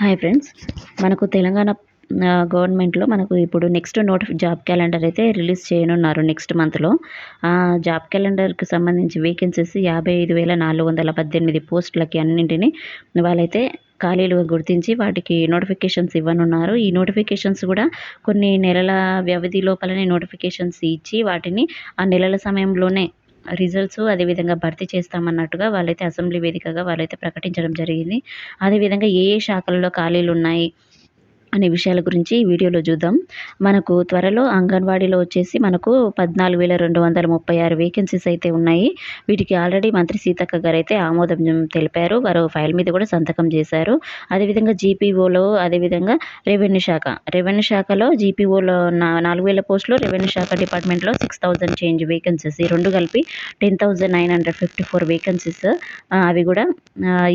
Hi friends మనకు తెలంగాణ గవర్నమెంట్లో మనకు ఇప్పుడు నెక్స్ట్ నోటిఫి జాబ్ క్యాలెండర్ అయితే రిలీజ్ చేయనున్నారు నెక్స్ట్ మంత్లో ఆ జాబ్ క్యాలెండర్కి సంబంధించి వేకెన్సీస్ యాభై ఐదు వేల నాలుగు వందల పద్దెనిమిది పోస్టులకి అన్నింటినీ వాళ్ళైతే ఖాళీలుగా గుర్తించి వాటికి నోటిఫికేషన్స్ ఇవ్వనున్నారు. ఈ నోటిఫికేషన్స్ కూడా కొన్ని నెలల వ్యవధి లోపలనే నోటిఫికేషన్స్ ఇచ్చి వాటిని ఆ నెలల సమయంలోనే రిజల్ట్స్ అదేవిధంగా భర్తీ చేస్తామన్నట్టుగా వాళ్ళైతే అసెంబ్లీ వేదికగా వాళ్ళైతే ప్రకటించడం జరిగింది. అదేవిధంగా ఏ ఏ శాఖలలో ఖాళీలు ఉన్నాయి? అనే విషయాల గురించి ఈ వీడియోలో చూద్దాం. మనకు త్వరలో అంగన్వాడీలో వచ్చేసి మనకు పద్నాలుగు వేల రెండు వందల ముప్పై ఆరు వేకెన్సీస్ అయితే ఉన్నాయి. వీటికి ఆల్రెడీ మంత్రి సీతక్క గారు అయితే ఆమోదం తెలిపారు. వారు ఫైల్ మీద కూడా సంతకం చేశారు. అదేవిధంగా జీపీఓలో అదేవిధంగా రెవెన్యూ శాఖ. రెవెన్యూ శాఖలో జీపీఓలో నాలుగు వేల పోస్టులు రెవెన్యూ శాఖ డిపార్ట్మెంట్లో సిక్స్ థౌజండ్ చేంజ్ వేకెన్సీస్ ఈ రెండు కలిపి ten thousand nine hundred fifty four vacancies అవి కూడా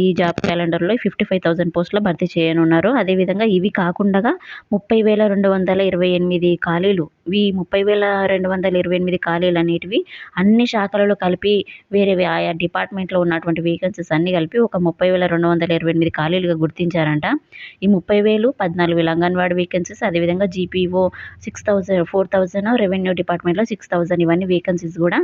ఈ జాబ్ క్యాలెండర్లో ఫిఫ్టీ ఫైవ్ థౌజండ్ పోస్టులు భర్తీ చేయనున్నారు. అదేవిధంగా ఇవి కాకుండా ఉండగా ముప్పై వేల రెండు వందల ఇరవై ఎనిమిది ఖాళీలు. ఈ ముప్పై వేల రెండు వందల ఇరవై ఎనిమిది ఖాళీలు అనేటివి అన్ని శాఖలలో కలిపి వేరే ఆయా డిపార్ట్మెంట్లో ఉన్నటువంటి వేకెన్సీస్ అన్ని కలిపి ఒక ముప్పై వేల రెండు వందల ఇరవై ఎనిమిది ఖాళీలుగా గుర్తించారంట. ఈ ముప్పై వేలు పద్నాలుగు వేల అంగన్వాడీ వేకెన్సీస్ అదేవిధంగా GPO six thousand four thousand revenue డిపార్ట్మెంట్లో సిక్స్ థౌజండ్ ఇవన్నీ వేకెన్సీస్ కూడా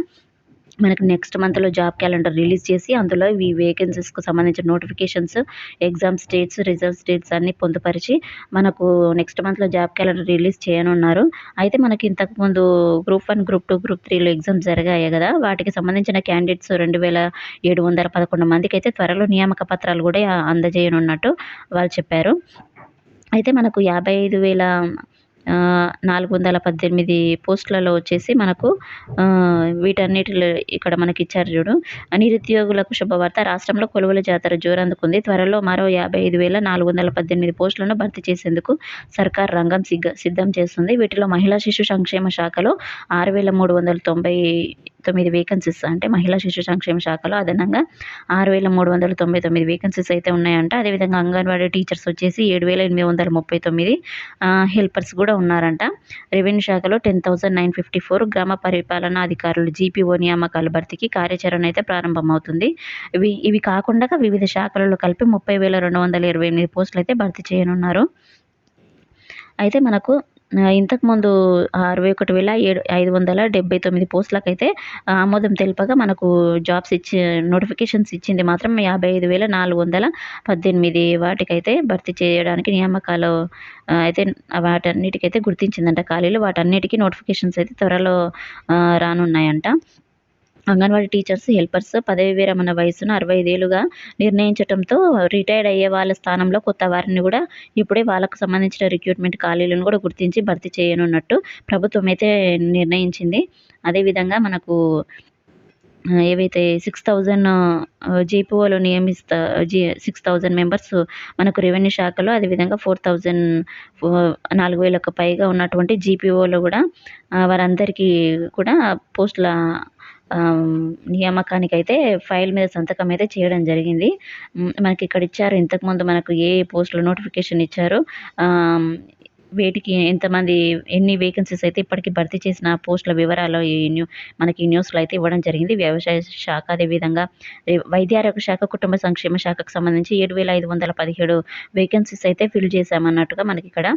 మనకు నెక్స్ట్ మంత్లో జాబ్ క్యాలెండర్ రిలీజ్ చేసి అందులో ఈ వేకెన్సీస్కి సంబంధించిన notifications exam status result status అన్నీ పొందుపరిచి మనకు నెక్స్ట్ మంత్లో జాబ్ క్యాలెండర్ రిలీజ్ చేయనున్నారు. అయితే మనకి ఇంతకుముందు group one group two group త్రీలో ఎగ్జామ్స్ జరిగాయి కదా? వాటికి సంబంధించిన క్యాండిడేట్స్ రెండు వేల ఏడు వందల పదకొండు మందికి అయితే త్వరలో నియామక పత్రాలు కూడా అందజేయనున్నట్టు వాళ్ళు చెప్పారు. అయితే మనకు యాభై ఐదు వేల నాలుగు వందల పద్దెనిమిది పోస్టులలో వచ్చేసి మనకు వీటన్నిటిలో ఇక్కడ మనకి ఇచ్చారు చూడు. నిరుద్యోగులకు శుభవార్త. రాష్ట్రంలో కొలువుల జాతర జోరందుకుంది. త్వరలో మరో యాభై ఐదు వేల నాలుగు వందల పద్దెనిమిది పోస్టులను భర్తీ చేసేందుకు సర్కార్ రంగం సిగ్గ సిద్ధం చేస్తుంది. వీటిలో మహిళా శిశు సంక్షేమ శాఖలో ఆరు వేల మూడు వందల తొంభై తొమ్మిది వేకెన్సీస్ అంటే మహిళా శిశు సంక్షేమ శాఖలో అదనంగా ఆరు వేల మూడు వందల తొంభై తొమ్మిది వేకెన్సీస్ అయితే ఉన్నాయంట. అదేవిధంగా అంగన్వాడీ టీచర్స్ వచ్చేసి ఏడు వేల ఎనిమిది వందల ముప్పై తొమ్మిది హెల్పర్స్ కూడా ఉన్నారంట. రెవెన్యూ శాఖలో ten thousand nine fifty four గ్రామ పరిపాలనా అధికారులు జీపీఓ నియామకాల భర్తీకి కార్యాచరణ అయితే ప్రారంభమవుతుంది. ఇవి ఇవి కాకుండా వివిధ శాఖలలో కలిపి ముప్పై వేల రెండు వందల ఇరవై ఎనిమిది పోస్టులు అయితే భర్తీ చేయనున్నారు. అయితే మనకు ఇంతకుముందు అరవై ఒకటి వేల ఏడు ఐదు వందల డెబ్బై తొమ్మిది పోస్టులకైతే ఆమోదం తెలుపగా మనకు జాబ్స్ ఇచ్చి నోటిఫికేషన్స్ ఇచ్చింది మాత్రం యాభై ఐదు వేల నాలుగు వందల పద్దెనిమిది వాటికైతే భర్తీ చేయడానికి నియామకాలు అయితే వాటన్నిటికైతే గుర్తించిందంట ఖాళీలు. వాటన్నిటికీ నోటిఫికేషన్స్ అయితే త్వరలో రానున్నాయంట. అంగన్వాడీ టీచర్స్ హెల్పర్స్ పదవి విరమణ వయసును అరవై ఐదేళ్ళుగా నిర్ణయించడంతో రిటైర్డ్ అయ్యే వాళ్ళ స్థానంలో కొత్త వారిని కూడా ఇప్పుడే వాళ్ళకు సంబంధించిన రిక్రూట్మెంట్ ఖాళీలను కూడా గుర్తించి భర్తీ చేయనున్నట్టు ప్రభుత్వం అయితే నిర్ణయించింది. అదేవిధంగా మనకు ఏవైతే సిక్స్ థౌజండ్ జీపీఓలో నియమిస్తా జీ సిక్స్ థౌజండ్ మెంబర్స్ మనకు రెవెన్యూ శాఖలో అదేవిధంగా ఫోర్ థౌజండ్ నాలుగు వేలకు పైగా ఉన్నటువంటి జీపీఓలో కూడా వారందరికీ కూడా పోస్టుల నియామకానికి అయితే ఫైల్ మీద సంతకం అయితే చేయడం జరిగింది. మనకి ఇక్కడ ఇచ్చారు ఇంతకుముందు మనకు ఏ పోస్టులు నోటిఫికేషన్ ఇచ్చారు. వేటికి ఎంతమంది ఎన్ని వేకెన్సీస్ అయితే ఇప్పటికీ భర్తీ చేసిన పోస్టుల వివరాలు ఈ న్యూ మనకి న్యూస్లో అయితే ఇవ్వడం జరిగింది. వ్యవసాయ శాఖ అదేవిధంగా వైద్య ఆరోగ్య శాఖ కుటుంబ సంక్షేమ శాఖకు సంబంధించి ఏడు వేల ఐదు వందల పదిహేడు వేకెన్సీస్ అయితే ఫిల్ చేశామన్నట్టుగా మనకి ఇక్కడ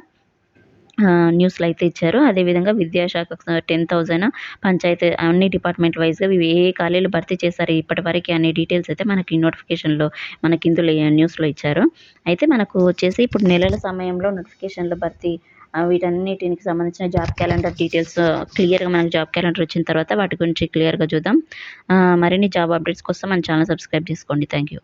న్యూస్లో అయితే ఇచ్చారు. అదేవిధంగా విద్యాశాఖ టెన్ థౌజండ్ పంచాయతీ అన్ని డిపార్ట్మెంట్ వైజ్గా ఇవి ఏ ఖాళీలు భర్తీ చేశారు ఇప్పటివరకు అనే డీటెయిల్స్ అయితే మనకి నోటిఫికేషన్లో మనకి ఇందులో న్యూస్లో ఇచ్చారు. అయితే మనకు వచ్చేసి ఇప్పుడు నెలల సమయంలో నోటిఫికేషన్లు భర్తీ వీటన్నిటికి సంబంధించిన జాబ్ క్యాలెండర్ డీటెయిల్స్ క్లియర్గా మనకు జాబ్ క్యాలెండర్ వచ్చిన తర్వాత వాటి గురించి క్లియర్గా చూద్దాం. మరిన్ని జాబ్ అప్డేట్స్ కోసం మన ఛానల్ సబ్స్క్రైబ్ చేసుకోండి. Thank you